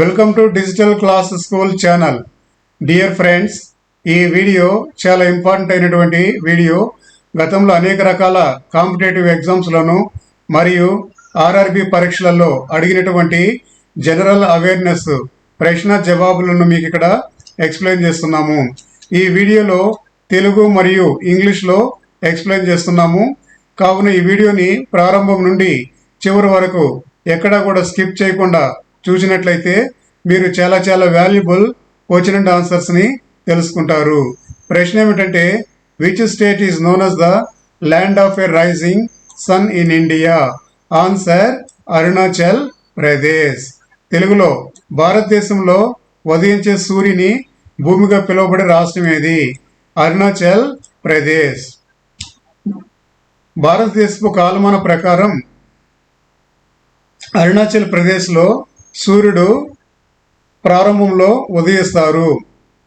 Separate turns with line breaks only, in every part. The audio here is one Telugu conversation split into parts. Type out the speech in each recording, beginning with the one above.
Welcome to digital class school channel dear friends ఈ వీడియో చాలా ఇంపార్టెంట్ అయినటువంటి వీడియో. గతంలో అనేక రకాల కాంపిటేటివ్ ఎగ్జామ్స్లోను మరియు ఆర్ఆర్బి పరీక్షలలో అడిగినటువంటి జనరల్ అవేర్నెస్ ప్రశ్న జవాబులను మీకు ఇక్కడ ఎక్స్ప్లెయిన్ చేస్తున్నాము. ఈ వీడియోలో తెలుగు మరియు ఇంగ్లీష్లో ఎక్స్ప్లెయిన్ చేస్తున్నాము. కావున ఈ వీడియోని ప్రారంభం నుండి చివరి వరకు ఎక్కడా కూడా స్కిప్ చేయకుండా చూసినట్లయితే మీరు చాలా చాలా వాల్యుబుల్ క్వశ్చన్ అండ్ ఆన్సర్స్ని తెలుసుకుంటారు. ప్రశ్న ఏమిటంటే which state is known as the land of a rising sun in India answer Arunachal Pradesh తెలుగులో భారతదేశంలో ఉదయించే సూర్యుని భూమిగా పిలువబడే రాష్ట్రం ఏది? అరుణాచల్ ప్రదేశ్ భారతదేశపు కాలమాన ప్రకారం అరుణాచల్ ప్రదేశ్లో సూర్యుడు ప్రారంభంలో ఉదయిస్తారు.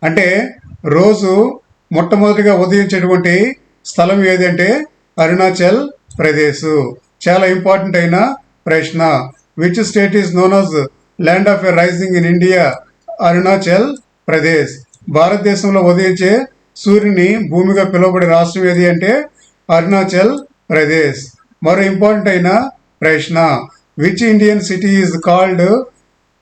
అంటే రోజు మొట్టమొదటిగా ఉదయించేటువంటి స్థలం ఏది అంటే అరుణాచల్ ప్రదేశ్. చాలా ఇంపార్టెంట్ అయిన ప్రశ్న. Which state is known as land of a rising in India Arunachal Pradesh. భారతదేశంలో ఉదయించే సూర్యుని భూమిగా పిలువబడే రాష్ట్రం ఏది అంటే అరుణాచల్ ప్రదేశ్. మరో ఇంపార్టెంట్ అయిన ప్రశ్న. Which Indian city is called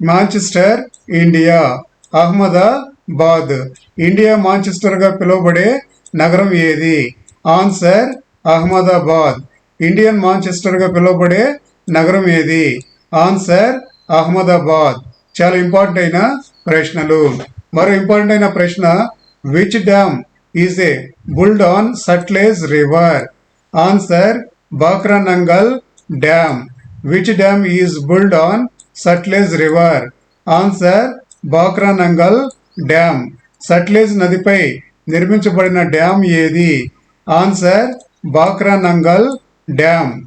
Manchester India. Ahmedabad. India మాంచెస్టర్గా పిలువబడే నగరం ఏది? ఆన్సర్ అహ్మదాబాద్. ఇండియన్ మాంచెస్టర్గా పిలువబడే నగరం ఏది? ఆన్సర్ అహ్మదాబాద్. చాలా ఇంపార్టెంట్ అయిన ప్రశ్నలు. మరో ఇంపార్టెంట్ అయిన ప్రశ్న which dam is a built on Sutlej river answer Bhakra Nangal dam which dam is built on Sutlej river. Answer Bhakra Nangal dam. Sutlej నదిపై నిర్మించబడిన డ్యామ్ ఏది? Answer Bhakra Nangal dam.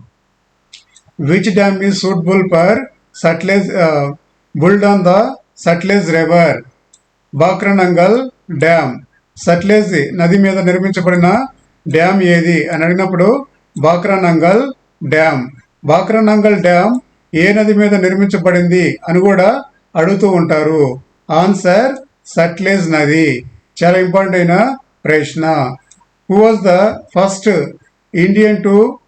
Which dam is suitable for Sutlej built on the Sutlej river Bhakra Nangal dam. Sutlej నది మీద నిర్మించబడిన డ్యామ్ ఏది? అని అడిగినప్పుడు బాక్రానంగల్ డ్యామ్. బాక్రానంగల్ డ్యామ్ ఏ నది మీద నిర్మించబడింది అని కూడా అడుగుతూ ఉంటారు. ఆన్సర్ సట్లేజ్ నది. చాలా ఇంపార్టెంట్ అయిన ప్రశ్న. Who was the first Indian to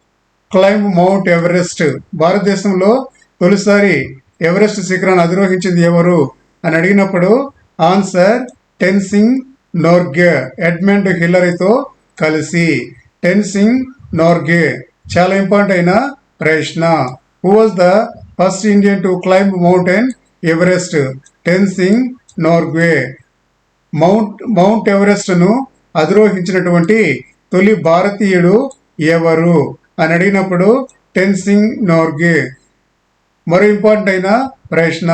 climb mount Everest భారతదేశంలో తొలిసారి ఎవరెస్ట్ శిఖరాన్ని అధిరోహించింది ఎవరు? అని అడిగినప్పుడు ఆన్సర్ టెన్సింగ్ నోర్గే ఎడ్మండ్ హిల్లరీతో కలిసి. టెన్సింగ్ నోర్గే చాలా ఇంపార్టెంట్ అయిన ప్రశ్న. Who was the first Indian to climb mountain Everest Tenzing Norgay mount mount ఎవరెస్ట్ను అధిరోహించినటువంటి తొలి భారతీయుడు ఎవరు అని అడిగినప్పుడు టెన్సింగ్ నార్గే మరో ఇంపార్టెంట్ అయిన ప్రశ్న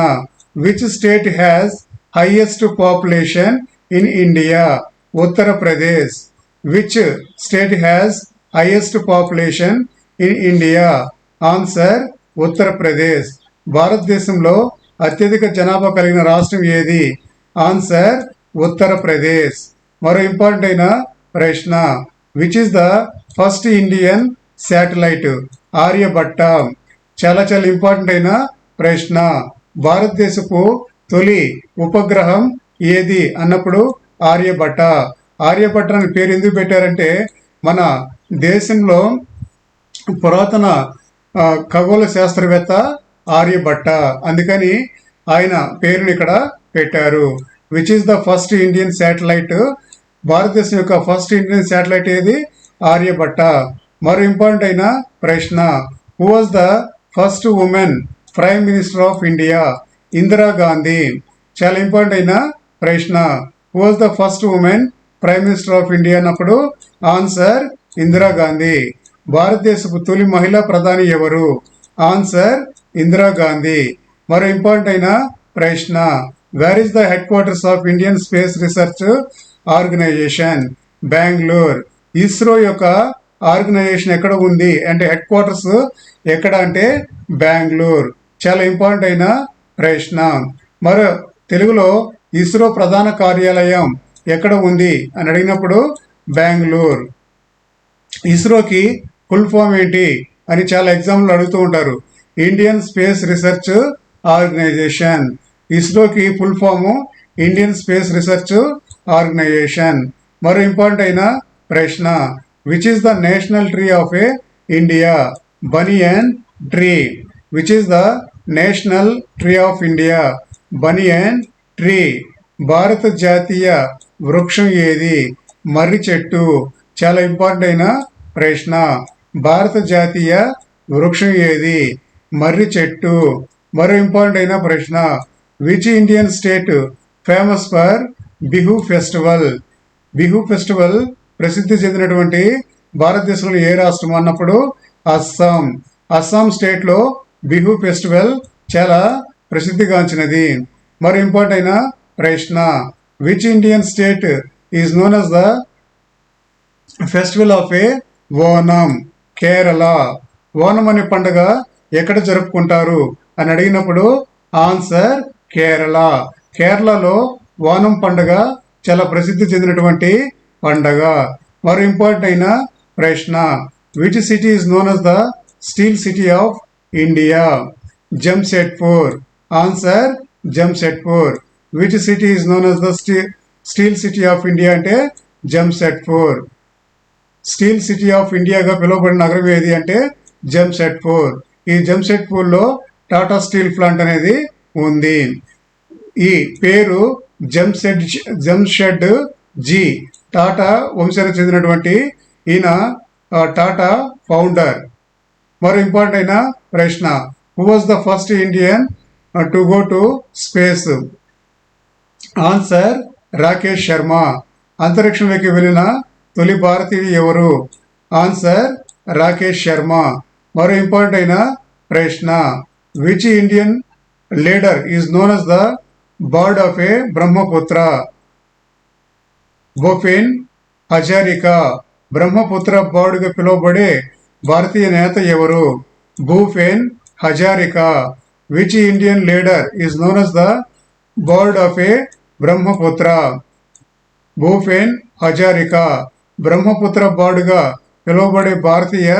which state has highest population in India Uttar Pradesh which state has highest population in India answer Uttar Pradesh. భారతదేశంలో అత్యధిక జనాభా కలిగిన రాష్ట్రం ఏది? ఆన్సర్ ఉత్తరప్రదేశ్. మరో ఇంపార్టెంట్ అయిన ప్రశ్న which is the first Indian satellite Aryabhata. చాలా చాలా ఇంపార్టెంట్ అయిన ప్రశ్న భారతదేశపు తొలి ఉపగ్రహం ఏది అన్నప్పుడు ఆర్యభట్ట. ఆర్యభట్ట అని పేరు ఎందుకు పెట్టారంటే మన దేశంలో పురాతన ఖగోళ శాస్త్రవేత్త ఆర్యభట్ట అందుకని ఆయన పేరుని ఇక్కడ పెట్టారు. Which is the first Indian satellite భారతదేశం యొక్క ఫస్ట్ ఇండియన్ శాటిలైట్ ఏది? ఆర్యభట్ట మరో ఇంపార్టెంట్ అయిన ప్రశ్న. Who was the first women prime minister of India Indira Gandhi చాలా ఇంపార్టెంట్ అయిన ప్రశ్న. Who was the first women prime minister of India అన్నప్పుడు ఆన్సర్ ఇందిరాగాంధీ భారతదేశపు తొలి మహిళా ప్రధాని ఎవరు? ఆన్సర్ ఇందిరాగాంధీ మరో ఇంపార్టెంట్ అయిన ప్రశ్న where is the headquarters of Indian space research organisation Bengaluru. ISRO యొక్క ఆర్గనైజేషన్ ఎక్కడ ఉంది? అంటే హెడ్ క్వార్టర్స్ ఎక్కడ అంటే బెంగళూరు. చాలా ఇంపార్టెంట్ అయిన ప్రశ్న. మరో తెలుగులో ఇస్రో ప్రధాన కార్యాలయం ఎక్కడ ఉంది? అని అడిగినప్పుడు బెంగళూరు. ఇస్రోకి ఫుల్ ఫామ్ ఏంటి అని చాలా ఎగ్జామ్లు అడుగుతూ ఉంటారు. Indian space research organisation. ఇస్రోకి full form Indian space research organisation. మరో ఇంపార్టెంట్ అయిన ప్రశ్న which is the national tree of a India banyan tree. Which is the national tree of India banyan tree. భారత జాతీయ వృక్షం ఏది? మర్రి చెట్టు. చాలా ఇంపార్టెంట్ అయిన ప్రశ్న. భారత జాతీయ వృక్షం ఏది? మర్రి చెట్టు. మరో ఇంపార్టెంట్ అయిన ప్రశ్న. Which Indian state famous for Bihu festival Bihu festival ప్రసిద్ధి చెందినటువంటి భారతదేశంలో ఏ రాష్ట్రం అన్నప్పుడు అస్సాం. అస్సాం స్టేట్లో బిహు ఫెస్టివల్ చాలా ప్రసిద్ధిగాంచినది. మరి ఇంపార్టెంట్ అయిన ప్రశ్న. Which Indian state is known as the festival of a Onam Kerala Onam అనే పండుగ ఎక్కడ జరుపుకుంటారు? అని అడిగినప్పుడు ఆన్సర్ కేరళ. కేరళలో ఓనం పండుగ చాలా ప్రసిద్ధి చెందినటువంటి పండగ. మరో ఇంపార్టెంట్ అయిన ప్రశ్న. Which city is known as the steel city of India Jamshedpur answer Jamshedpur which city is known as the steel city of India అంటే జంషెడ్పూర్ స్టీల్ సిటీ ఆఫ్ ఇండియాగా పిలువబడిన నగరం ఏది అంటే జంషెడ్పూర్. ఈ జంషెడ్పూర్లో టాటా స్టీల్ ప్లాంట్ అనేది ఉంది. ఈ పేరు జంషెడ్ జంషెడ్ జీ. టాటా వంశానికి చెందినటువంటి ఈయన టాటా ఫౌండర్. మరో ఇంపార్టెంట్ అయిన ప్రశ్న who was the first Indian to go to space answer Rakesh Sharma అంతరిక్షంలోకి వెళ్ళిన తొలి భారతీయుడు ఎవరు? ఆన్సర్ రాకేష్ శర్మ. మరో ఇంపార్టెంట్ అయిన ప్రశ్న which Indian leader is known as the bird of a Brahmaputra Bhupen Hazarika Brahmaputra బర్డ్గా పిలువబడే భారతీయ నేత ఎవరు? Bhupen Hazarika which Indian leader is known as the bird of a Brahmaputra Bhupen Hazarika Brahmaputra బాడుగా పిలువబడే భారతీయ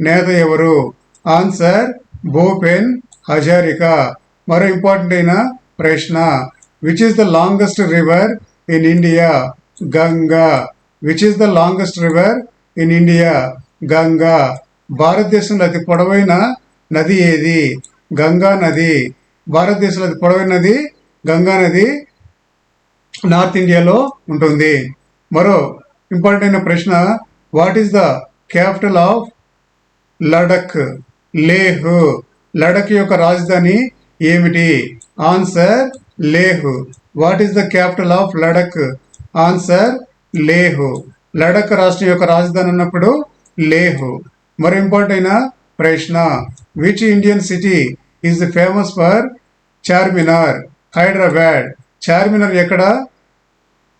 నేత ఎవరు? ఆన్సర్ భూపెన్ హజారికా. మరో ఇంపార్టెంట్ అయిన ప్రశ్న. Which is the longest river in India Ganga. Which is the longest river in India Ganga. భారతదేశంలో అతి పొడవైన నది ఏది? గంగా నది. భారతదేశంలో అతి పొడవైన నది గంగా నది నార్త్ ఇండియాలో ఉంటుంది. మరో ఇంపార్టెంట్ అయిన ప్రశ్న what is the capital of Ladakh Leh Ladakh యొక్క రాజధాని ఏమిటి? Answer Leh what is the capital of Ladakh answer Leh Ladakh రాష్ట్రం యొక్క రాజధాని ఉన్నప్పుడు లేహ్ మరి ఇంపార్టెంట్ అయిన ప్రశ్న which Indian city is famous for Charminar Hyderabad Charminar ఎక్కడ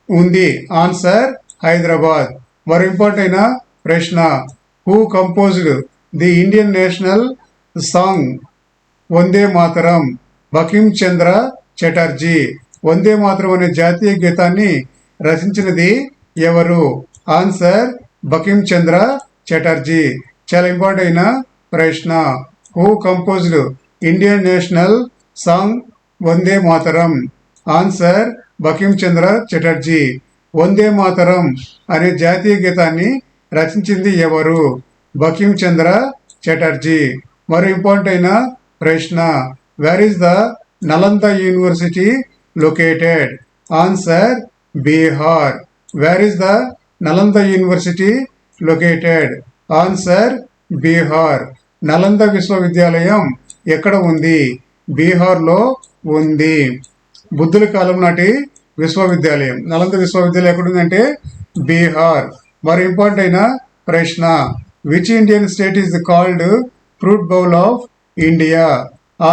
ఉంది? ఆన్సర్ హైదరాబాద్. మరి ఇంపార్టెంట్ అయిన ప్రశ్న who composed the Indian national song Vande Mataram Bankim Chandra Chatterjee. Vande Mataram అనే జాతీయ గీతాన్ని రచించినది ఎవరు? ఆన్సర్ బకిం చంద్ర చటర్జీ. చాలా ఇంపార్టెంట్ అయిన ప్రశ్న who composed Indian national song Vande Mataram. Answer Bankim Chandra Chatterjee. Vande Mataram అనే జాతీయ గీతాన్ని రచించింది ఎవరు? బకిం చంద్ర చటర్జీ. మరో ఇంపార్టెంట్ అయిన ప్రశ్న where is the Nalanda university located answer Bihar where is the Nalanda university located answer Bihar Nalanda విశ్వవిద్యాలయం ఎక్కడ ఉంది? బీహార్లో ఉంది. బుద్ధుల కాలం నాటి విశ్వవిద్యాలయం. నలంద విశ్వవిద్యాలయం ఎక్కడుందంటే బీహార్. మరి ఇంపార్టెంట్ అయిన ప్రశ్న which Indian state is called fruit bowl of India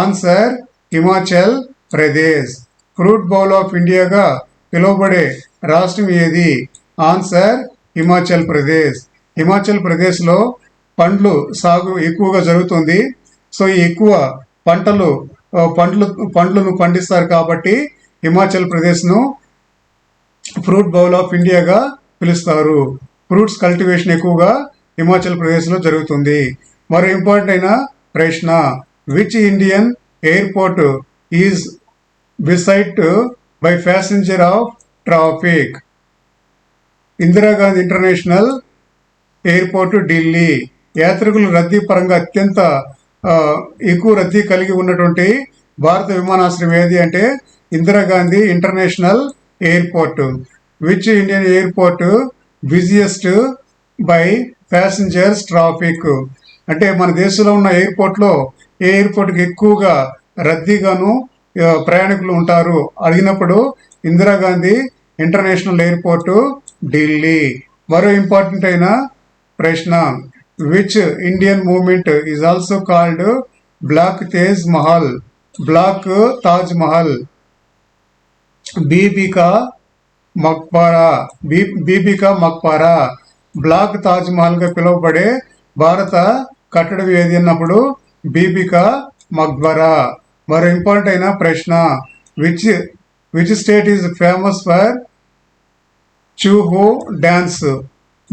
answer Himachal Pradesh fruit bowl of ఇండియాగా పిలువబడే రాష్ట్రం ఏది? ఆన్సర్ హిమాచల్ ప్రదేశ్ హిమాచల్ ప్రదేశ్లో పండ్లు సాగు ఎక్కువగా జరుగుతుంది. సో ఎక్కువ పంటలు పండ్లు పండ్లను పండిస్తారు కాబట్టి హిమాచల్ ప్రదేశ్ను ఫ్రూట్ బౌల్ ఆఫ్ ఇండియాగా పిలుస్తారు. ఫ్రూట్స్ కల్టివేషన్ ఎక్కువగా హిమాచల్ ప్రదేశ్లో జరుగుతుంది. మరో ఇంపార్టెంట్ అయిన ప్రశ్న which Indian airport is busiest by passenger of traffic Indira Gandhi international airport Delhi. యాత్రికుల రద్దీ పరంగా అత్యంత ఎక్కువ రద్దీ కలిగి ఉన్నటువంటి భారత విమానాశ్రయం ఏది అంటే Indira Gandhi international airport which Indian airport busiest by passengers traffic. అంటే మన దేశంలో ఉన్న ఎయిర్పోర్ట్లో ఏ ఎయిర్పోర్ట్కి ఎక్కువగా రద్దీగాను ప్రయాణికులు ఉంటారు అడిగినప్పుడు ఇందిరాగాంధీ ఇంటర్నేషనల్ ఎయిర్పోర్టు ఢిల్లీ. మరో ఇంపార్టెంట్ అయిన ప్రశ్న which Indian monument is also called black Taj Mahal black Taj Mahal. Bibi ka Maqbara be Bibi ka Maqbara black Taj పిలువబడే భారత కట్టడం ఏది అన్నప్పుడు బీబికా మక్బరా. మరో ఇంపార్టెంట్ అయిన ప్రశ్న which which state is famous for Chhau dance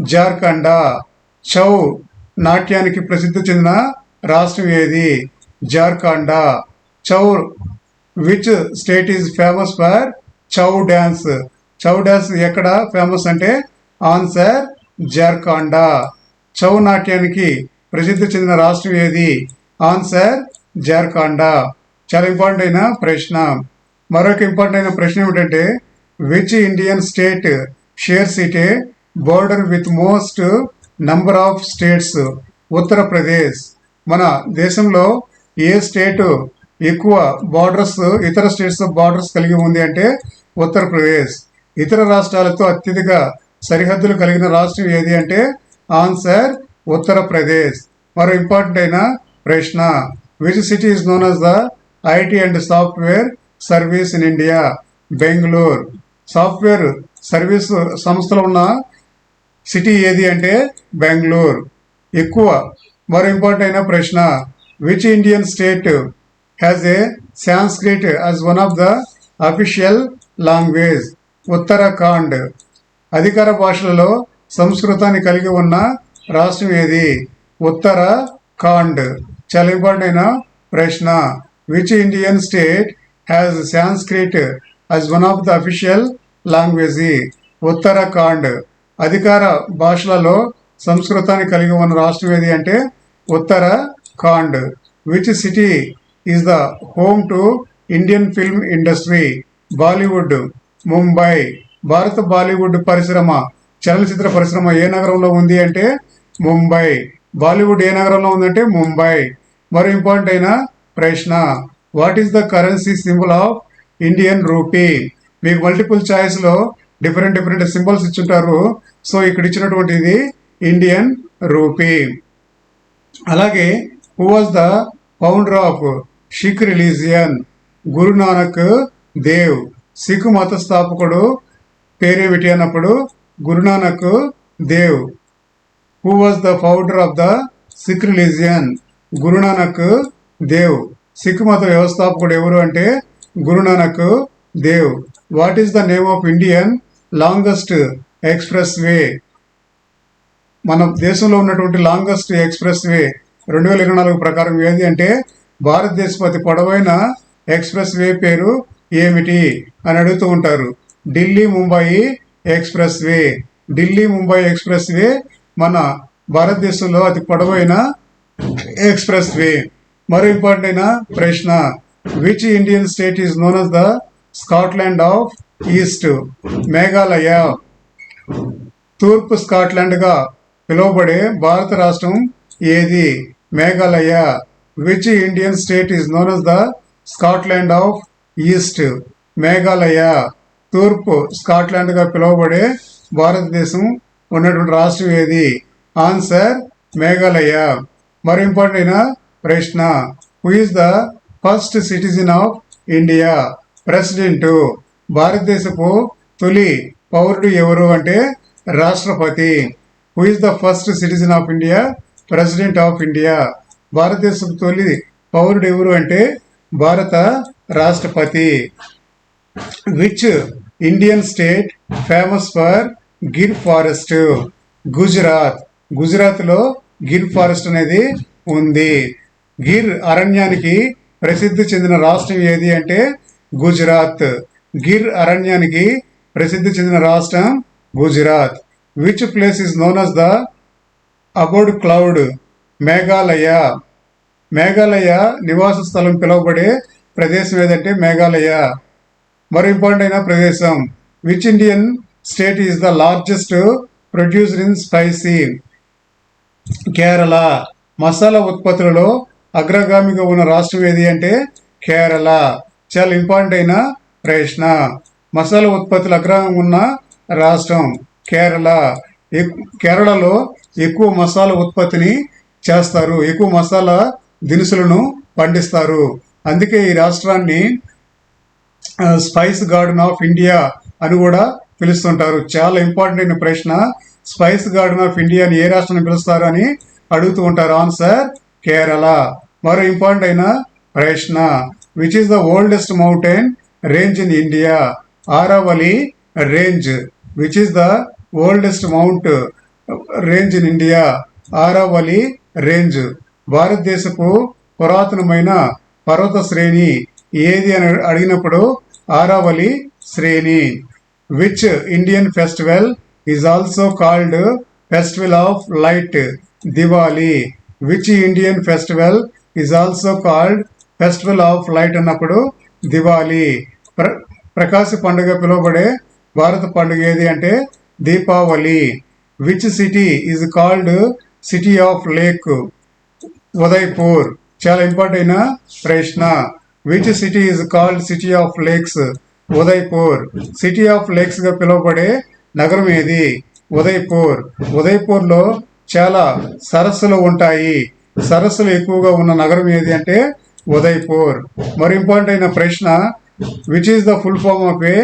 Jharkhand. Chhau నాట్యానికి ప్రసిద్ధి చెందిన రాష్ట్రం ఏది Jharkhand. Chhau which state is famous for Chhau dance. Chhau dance ఎక్కడ ఫేమస్ అంటే ఆన్సర్ జార్ఖండ్. చౌ నాట్యానికి ప్రసిద్ధి చెందిన రాష్ట్రం ఏది? ఆన్సర్ జార్ఖండ. చాలా ఇంపార్టెంట్ అయిన ప్రశ్న. మరొక ఇంపార్టెంట్ అయిన ప్రశ్న ఏమిటంటే which Indian state shares it a border with most number of states Uttar Pradesh మన దేశంలో ఏ స్టేట్ ఎక్కువ బార్డర్స్ ఇతర స్టేట్స్ బార్డర్స్ కలిగి ఉంది అంటే ఉత్తరప్రదేశ్. ఇతర రాష్ట్రాలతో అత్యధిక సరిహద్దులు కలిగిన రాష్ట్రం ఏది అంటే ఆన్సర్ ఉత్తరప్రదేశ్. మరో ఇంపార్టెంట్ అయిన ప్రశ్న. Which city is known as the IT and software service in India Bengaluru. Software service సంస్థలు ఉన్న సిటీ ఏది అంటే బెంగళూరు. ఎక్కువ. మరో ఇంపార్టెంట్ అయిన ప్రశ్న. Which Indian state has a Sanskrit as one of the official language Uttarakhand. అధికార భాషలలో సంస్కృతాన్ని కలిగి ఉన్న రాష్ట్రం ఏది? ఉత్తరాఖండ్. చాలా ఇంపార్టెంట్ అయిన ప్రశ్న. Which Indian state has Sanskrit as one of the official language Uttarakhand. అధికార భాషలలో సంస్కృతాన్ని కలిగి ఉన్న రాష్ట్రం ఏది అంటే Uttarakhand. Which city is the home to Indian film industry Bollywood Mumbai భారత బాలీవుడ్ పరిశ్రమ చలనచిత్ర పరిశ్రమ ఏ నగరంలో ఉంది అంటే ముంబై. బాలీవుడ్ ఏ నగరంలో ఉందంటే ముంబై. మరో ఇంపార్టెంట్ అయిన ప్రశ్న what is the currency symbol of Indian rupee మీకు మల్టిపుల్ చాయిస్లో డిఫరెంట్ డిఫరెంట్ సింబల్స్ ఇచ్చుంటారు. సో ఇక్కడ ఇచ్చినటువంటిది ఇండియన్ రూపీ అలాగే who was the founder of Sikh religion Guru Nanak Dev Sikh మత స్థాపకుడు పేరేమిటి అన్నప్పుడు Guru Nanak Dev. Who was the founder of the Sikh religion Guru Nanak Dev. Sikh మత వ్యవస్థాపకుడు ఎవరు అంటే Guru Nanak Dev. What is the name of Indian longest expressway మన దేశంలో ఉన్నటువంటి లాంగెస్ట్ ఎక్స్ప్రెస్ వే రెండు వేల ఇరవై నాలుగు ప్రకారం ఏది అంటే భారతదేశం అతి పొడవైన ఎక్స్ప్రెస్ వే పేరు ఏమిటి అని అడుగుతూ ఉంటారు. Delhi Mumbai expressway Delhi Mumbai expressway మన భారతదేశంలో అతి పొడవైన ఎక్స్ప్రెస్ వే మరో ఇంపార్టెంట్ అయిన ప్రశ్న which Indian state is known as the Scotland of east Meghalaya తూర్పు స్కాట్లాండ్గా పిలువబడే భారత రాష్ట్రం ఏది? Meghalaya. Which Indian state is known as the Scotland of east Meghalaya తూర్పు స్కాట్లాండ్గా పిలువబడే భారతదేశం ఉన్నటువంటి రాష్ట్రం ఏది? ఆన్సర్ మేఘాలయ. మరి ఇంపార్టెంట్ అయిన ప్రశ్న who is the first citizen of India president భారతదేశపు తొలి పౌరుడు ఎవరు అంటే రాష్ట్రపతి. Who is the first citizen of India president of India భారతదేశపు తొలి పౌరుడు ఎవరు అంటే భారత రాష్ట్రపతి which Indian state famous for Gir forest Gujarat గుజరాత్లో గిర్ ఫారెస్ట్ అనేది ఉంది. గిర్ అరణ్యానికి ప్రసిద్ధి చెందిన రాష్ట్రం ఏది అంటే గుజరాత్ గిర్ అరణ్యానికి ప్రసిద్ధి చెందిన రాష్ట్రం Gujarat which place is known as the abode cloud Meghalaya Meghalaya నివాస స్థలం పిలువబడే ప్రదేశం ఏదంటే మేఘాలయ. మరో ఇంపార్టెంట్ అయిన ప్రదేశం. Which Indian state is the largest producer in spicy Kerala masala ఉత్పత్తులలో అగ్రగామిగా ఉన్న రాష్ట్రం ఏది అంటే కేరళ. చాలా ఇంపార్టెంట్ అయిన ప్రశ్న. మసాలా ఉత్పత్తులు అగ్రహం ఉన్న రాష్ట్రం కేరళ. ఎక్- కేరళలో ఎక్కువ మసాలా ఉత్పత్తిని చేస్తారు. ఎక్కువ మసాలా దినుసులను పండిస్తారు. అందుకే ఈ రాష్ట్రాన్ని స్పైస్ గార్డెన్ ఆఫ్ ఇండియా అని కూడా పిలుస్తుంటారు. చాలా ఇంపార్టెంట్ అయిన ప్రశ్న స్పైస్ గార్డెన్ ఆఫ్ ఇండియాని ఏ రాష్ట్రాన్ని పిలుస్తారు అని అడుగుతూ ఉంటారు. ఆన్సర్ కేరళ. మరో ఇంపార్టెంట్ అయిన ప్రశ్న which is the oldest mountain range in India Aravalli range which is the oldest mount range in India Aravalli range. భారతదేశపు పురాతనమైన పర్వత శ్రేణి ఏది అని అడిగినప్పుడు ఆరావళి శ్రేణి which Indian festival is also called festival of light Diwali which Indian festival is also called festival of light అన్నప్పుడు దివాలి ప్ర ప్రకాశ పండుగ పిలువబడే భారత పండుగ ఏది అంటే Deepavali which city is called city of lake Udaipur చాలా ఇంపార్టెంట్ అయిన ప్రశ్న. Which city is called city of lakes Udaipur city of లేక్స్గా పిలువబడే నగరం ఏది? ఉదయ్పూర్ ఉదయ్పూర్లో చాలా సరస్సులు ఉంటాయి. సరస్సులు ఎక్కువగా ఉన్న నగరం ఏది అంటే ఉదయ్పూర్ మరి ఇంపార్టెంట్ అయిన ప్రశ్న which is the full form of a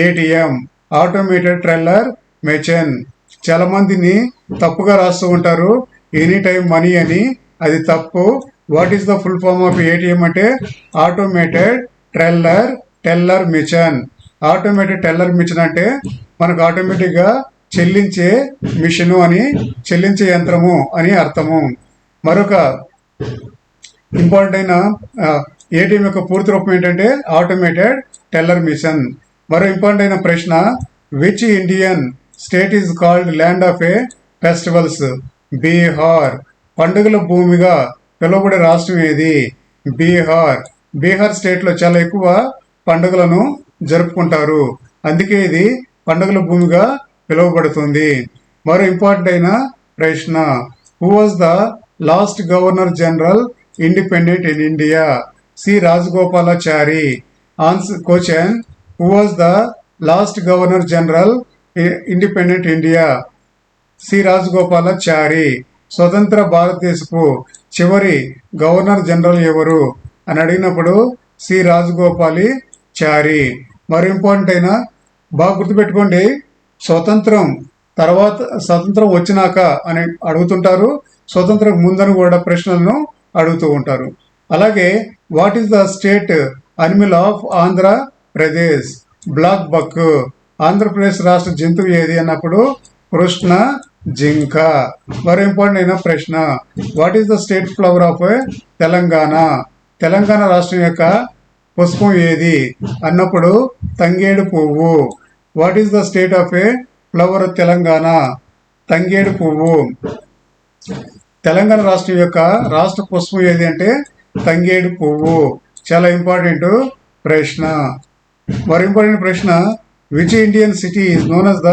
ATM automated teller machine చాలా మందిని తప్పుగా రాస్తూ ఉంటారు. ఎనీ టైం మనీ అని అది తప్పు. What is the full form of ATM అంటే automated teller teller machine automated teller machine అంటే మనకు ఆటోమేటిక్గా చెల్లించే మిషను అని చెల్లించే యంత్రము అని అర్థము. మరొక ఇంపార్టెంట్ అయిన ఏటీఎం యొక్క పూర్తి రూపం ఏంటంటే ఆటోమేటెడ్ టెల్లర్ మిషన్ మరో ఇంపార్టెంట్ అయిన ప్రశ్న which Indian state is called land of a festivals Bihar పండుగల భూమిగా పిలువబడే రాష్ట్రం ఏది? బీహార్. బీహార్ స్టేట్లో చాలా ఎక్కువ పండుగలను జరుపుకుంటారు. అందుకే ఇది పండుగల భూమిగా పిలువబడుతుంది. మరో ఇంపార్టెంట్ అయిన ప్రశ్న. Who was the last governor general independent in India C. Rajagopalachari. Answer question. Who was the last governor general independent India C. Rajagopalachari. స్వతంత్ర భారతదేశపు చివరి గవర్నర్ జనరల్ ఎవరు అని అడిగినప్పుడు సి రాజగోపాలి చారి. మరి ఇంపార్టెంట్ అయిన బాగా గుర్తుపెట్టుకోండి స్వతంత్రం తర్వాత స్వతంత్రం వచ్చినాక అని అడుగుతుంటారు స్వతంత్రం ముందని కూడా ప్రశ్నలను అడుగుతూ ఉంటారు. అలాగే what is the state animal of Andhra Pradesh black buck Andhra Pradesh రాష్ట్ర జంతువు ఏది అన్నప్పుడు కృష్ణ జింక. మరో ఇంపార్టెంట్ అయిన ప్రశ్న what is the state flower of Telangana? Telangana రాష్ట్రం యొక్క పుష్పం ఏది? అన్నప్పుడు తంగేడు పువ్వు. What is the state of a flower Telangana? తంగేడు పువ్వు. తెలంగాణ రాష్ట్రం యొక్క రాష్ట్ర పుష్పం ఏది అంటే తంగేడు పువ్వు. చాలా ఇంపార్టెంట్ ప్రశ్న. మరి ఇంపార్టెంట్ ప్రశ్న which Indian city is known as the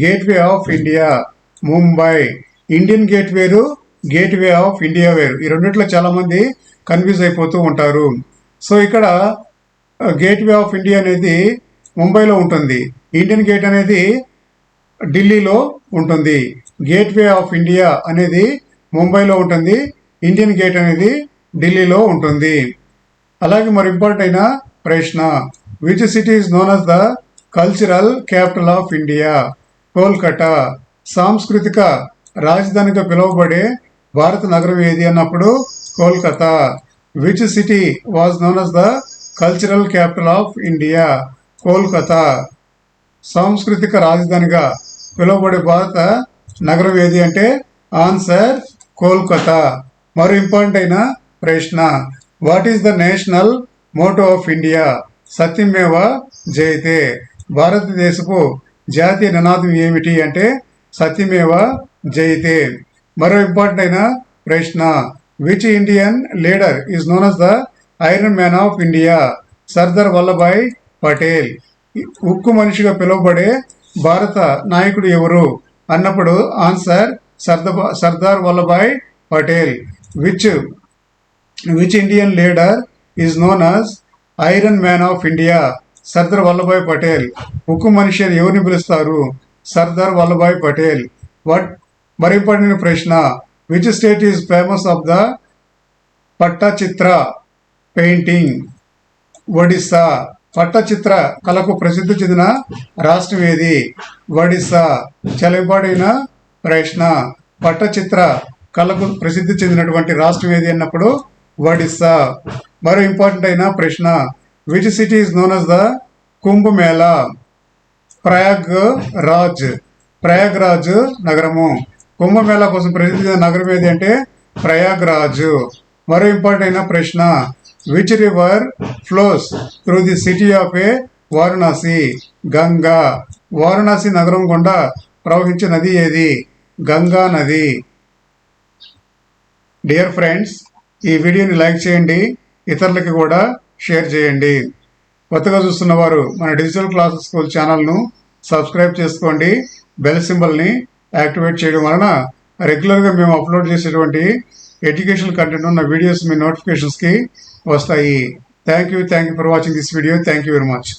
gateway of India Mumbai. Indian gate వేరు గేట్వే ఆఫ్ ఇండియా వేరు. ఈ రెండిట్లో చాలామంది కన్ఫ్యూజ్ అయిపోతూ ఉంటారు. సో ఇక్కడ గేట్వే ఆఫ్ ఇండియా అనేది ముంబైలో ఉంటుంది. ఇండియన్ గేట్ అనేది ఢిల్లీలో ఉంటుంది. గేట్వే ఆఫ్ ఇండియా అనేది ముంబైలో ఉంటుంది. ఇండియన్ గేట్ అనేది ఢిల్లీలో ఉంటుంది. అలాగే మరి ఇంపార్టెంట్ అయిన ప్రశ్న which city is known as the cultural capital of India Kolkata. సాంస్కృతిక రాజధానిగా పిలువబడే భారత నగరం ఏది అన్నప్పుడు Kolkata which city was known as the cultural capital of India Kolkata. సాంస్కృతిక రాజధానిగా పిలువబడే భారత నగరం ఏది అంటే ఆన్సర్ కోల్కతా. మరో ఇంపార్టెంట్ అయిన ప్రశ్న what is the national motto of India సత్యమేవ జయతే. భారతదేశపు జాతీయ నినాదం ఏమిటి అంటే సత్యమేవ జయతే. మరో ఇంపార్టెంట్ అయిన ప్రశ్న which Indian leader is known as the iron man of India Sardar Vallabhbhai Patel. ఉక్కు మనిషిగా పిలువబడే భారత నాయకుడు ఎవరు? అన్నప్పుడు answer Sardar Sardar Vallabhbhai Patel. Which which Indian leader is known as iron man of India Sardar Vallabhbhai Patel. ఉక్కు మనిషి అని ఎవరిని పిలుస్తారు? సర్దార్ వల్లభాయ్ పటేల్. వాట్ మరి ప్రశ్న. Which state is famous of the Pattachitra painting Odisha. Pattachitra కళకు ప్రసిద్ధి చెందిన రాష్ట్రం ఏది? ఒడిస్సా. చలబడిన ప్రశ్న. పట్టచిత్ర కళకు ప్రసిద్ధి చెందినటువంటి రాష్ట్రం ఏది అన్నప్పుడు ఒడిస్సా. మరో ఇంపార్టెంట్ అయిన ప్రశ్న. Which city is known as the Kumbh Mela? Prayagraj Prayagraj నగరము. కుంభమేళా కోసం ప్రసిద్ధి నగరం ఏది అంటే ప్రయాగ్రాజ్. మరో ఇంపార్టెంట్ అయిన ప్రశ్న which river flows through the city of a Varanasi? Ganga. Varanasi నగరం గుండా ప్రవహించే నది ఏది? గంగా నది. డియర్ ఫ్రెండ్స్ ఈ వీడియోని లైక్ చేయండి ఇతరులకి కూడా షేర్ చేయండి. కొత్తగా చూస్తున్న వారు మన డిజిటల్ క్లాసెస్ స్కూల్ ఛానల్ను సబ్స్క్రైబ్ చేసుకోండి. బెల్ సింబల్ని యాక్టివేట్ చేయడం వలన రెగ్యులర్గా మేము అప్లోడ్ చేసేటువంటి ఎడ్యుకేషన్ కంటెంట్ ఉన్న వీడియోస్ మీ నోటిఫికేషన్స్కి వస్తాయి. Thank you thank you for watching this video thank you very much